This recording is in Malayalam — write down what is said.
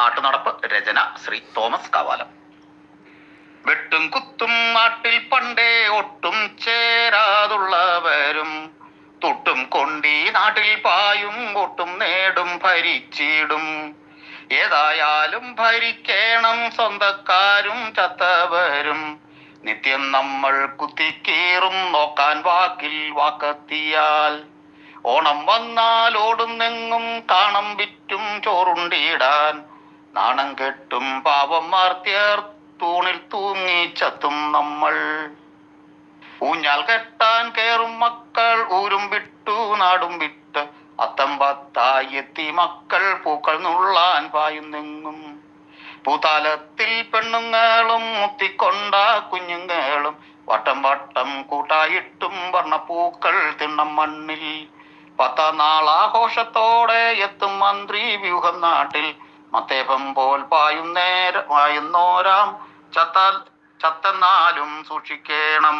നാട്ടുനടപ്പ് രചന ശ്രീ തോമസ് കാവാലം. വെട്ടും കുത്തും നാട്ടിൽ പണ്ടേ ഒട്ടും ചേരാതുള്ളവരും തൊട്ടും കൊണ്ടി നാട്ടിൽ പായും ഒട്ടും നേടും ഭരിച്ചിടും. ഏതായാലും ഭരിക്കേണം സ്വന്തക്കാരും ചത്തവരും. നിത്യം നമ്മൾ കുത്തിക്കീറും നോക്കാൻ വാക്കിൽ വാക്കത്തിയാൽ. ഓണം വന്നാൽ ഓടുന്നെങ്ങും കാണം വിറ്റും ചോറുണ്ടിടാൻ. നാണം കെട്ടും പാപം മാർത്തിയർ തൂണിൽ തൂങ്ങി ചത്തും നമ്മൾ. ഊഞ്ഞാൽ കെട്ടാൻ കേറും മക്കൾ ഊരും വിട്ടു നാടും വിട്ട്. അത്തം പത്തായി എത്തി മക്കൾ പൂക്കൾ നുള്ളാൻ പായുന്നെങ്ങും പൂതാലത്തിൽ പെണ്ണുങ്ങളും മുത്തിക്കൊണ്ട കുഞ്ഞുങ്ങളും വട്ടം വട്ടം കൂട്ടായിട്ടും വർണപ്പൂക്കൾ തിണ്ണം മണ്ണിൽ. പത്താം നാളാഘോഷത്തോടെ എത്തും മന്ത്രി വ്യൂഹം നാട്ടിൽ. മത്തേപം പോൽ പായുന്നേര പായുന്നോരാം. ചത്താൽ ചത്തന്നാലും സൂക്ഷിക്കണം.